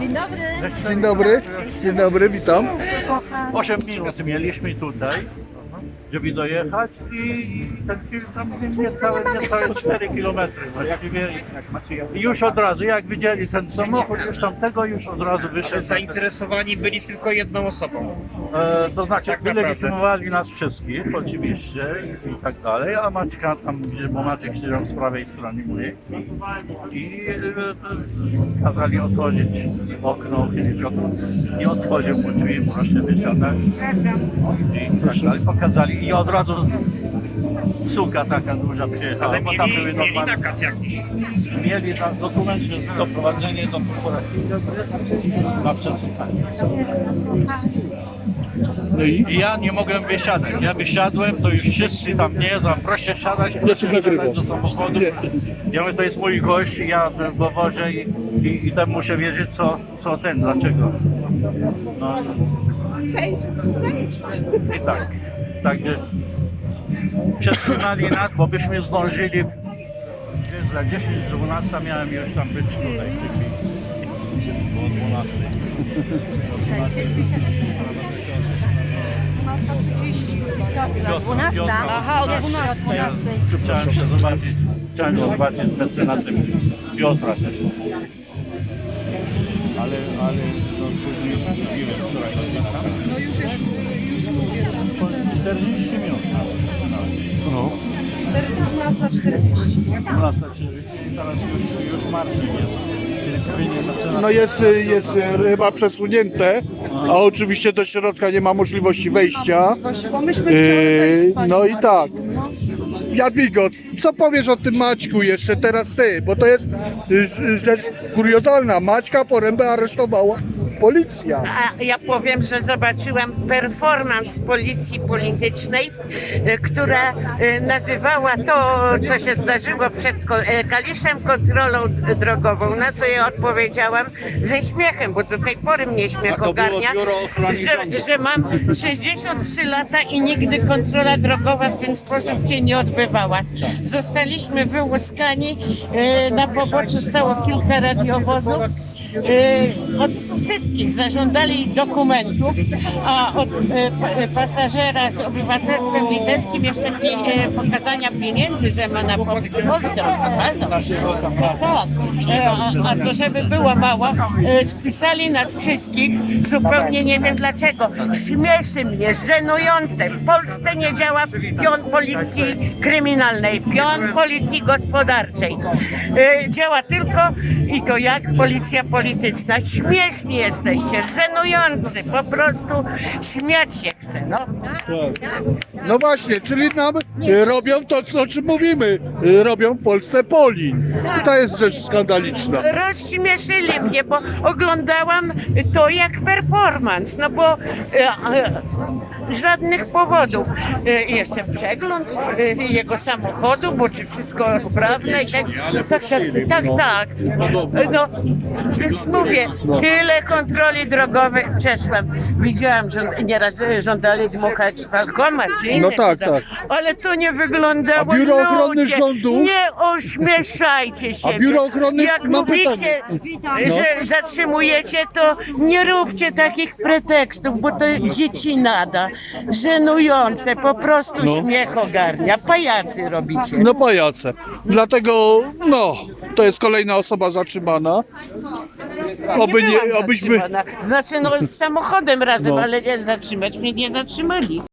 Dzień dobry. Dzień dobry, dzień dobry, witam. 8 minut mieliśmy tutaj, żeby dojechać i, i ten film tam niecałe, niecałe 4 kilometry właściwie. I już od razu, jak widzieli ten samochód, już tamtego już od razu wyszedł. Zainteresowani byli tylko jedną osobą. E, to znaczy Tak wylegitymowali nas wszystkich oczywiście i, i tak dalej, a Maćka tam, gdzie- bo Maciek siedział z prawej strony mojej i e, kazali otworzyć okno, okno. Nie otworzył mu drzwi, proszę wysiadać i tak dalej. Pokazali i od razu suka taka duża przyjechała, Ale bo tam mieli, były mieli normalne nakaz jakiś. mieli na dokument, że doprowadzenie do prokuratury na przesłuchanie. No i I ja nie mogłem wysiadać. Ja wysiadłem, to już wszyscy tam nie, za proszę siadać, Ja proszę się nagrywam. siadać do samochodu. Nie. Ja mówię, to jest mój gość, ja go wożę i, i, i tam muszę wiedzieć, co, co ten, dlaczego. No. Cześć, cześć. I tak. Także przetrzymali nas, bo byśmy zdążyli. Za 10-12 miałem już tam być tutaj. Było 12. Do 12. Aha, o 12. Chciałem się zobaczyć, chciałem się zobaczyć z mecenasem Piotra też. Ale, ale no później mówiłem wczoraj 40 minut. no. 12.40 teraz już, już marszem jest. Czyli powinien mecenas... no jest, jest chyba przesunięte, a oczywiście do środka nie ma możliwości wejścia. Bo myśmy Yy, no i tak. Jadwigo, co powiesz o tym Maćku jeszcze teraz ty? Bo to jest y, rzecz kuriozalna. Maćka Porębę aresztowała policja. A ja powiem, że zobaczyłam performance policji politycznej, e, która e, nazywała to, co się zdarzyło przed e, Kaliszem kontrolą drogową, na co ja odpowiedziałam ze śmiechem, bo do tej pory mnie śmiech ogarnia, że, że mam 63 lata i nigdy kontrola drogowa w ten sposób się nie odbywała. Zostaliśmy wyłuskani, na poboczu stało kilka radiowozów. Od wszystkich zażądali dokumentów, a od e, e, pasażera z obywatelstwem litewskim jeszcze e, pokazania pieniędzy, że ma na Polsce. Tak. A, a to żeby było mało, e, spisali nas wszystkich, zupełnie nie wiem dlaczego. Śmieszy mnie, żenujące. W Polsce nie działa pion policji kryminalnej, pion policji gospodarczej. Działa tylko i to jak policja polityczna. Śmieszni jesteście, żenujący, po prostu śmiać się chce. No. No właśnie, czyli nam y, robią to, co- o czym mówimy. Y, Robią w Polsce Polin. To jest rzecz skandaliczna. rozśmieszyli mnie, bo oglądałam to jak performance, no bo e, e, żadnych powodów. E, jeszcze przegląd e, jego samochodu, bo czy wszystko sprawne i tak, tak, tak, tak, tak. No, więc mówię, tyle kontroli drogowych przeszłam. Widziałam, że nieraz e, żądali dmuchać w alkomat, czy inne No tak, tak. Ale to nie wyglądało A Biuro Ochrony ludzie, Rządu? Nie ośmieszajcie się. A Biuro Ochrony- Jak mam mówicie, pytanie. że zatrzymujecie, to nie róbcie takich pretekstów, bo to dzieci nada. Żenujące, po prostu No. śmiech ogarnia. Pajacy robicie. No pajace. Dlatego, no, to jest kolejna osoba zatrzymana. Oby nie, byłam obyśmy... zatrzymana. Znaczy, no z samochodem razem, No. ale nie zatrzymać mnie nie zatrzymali.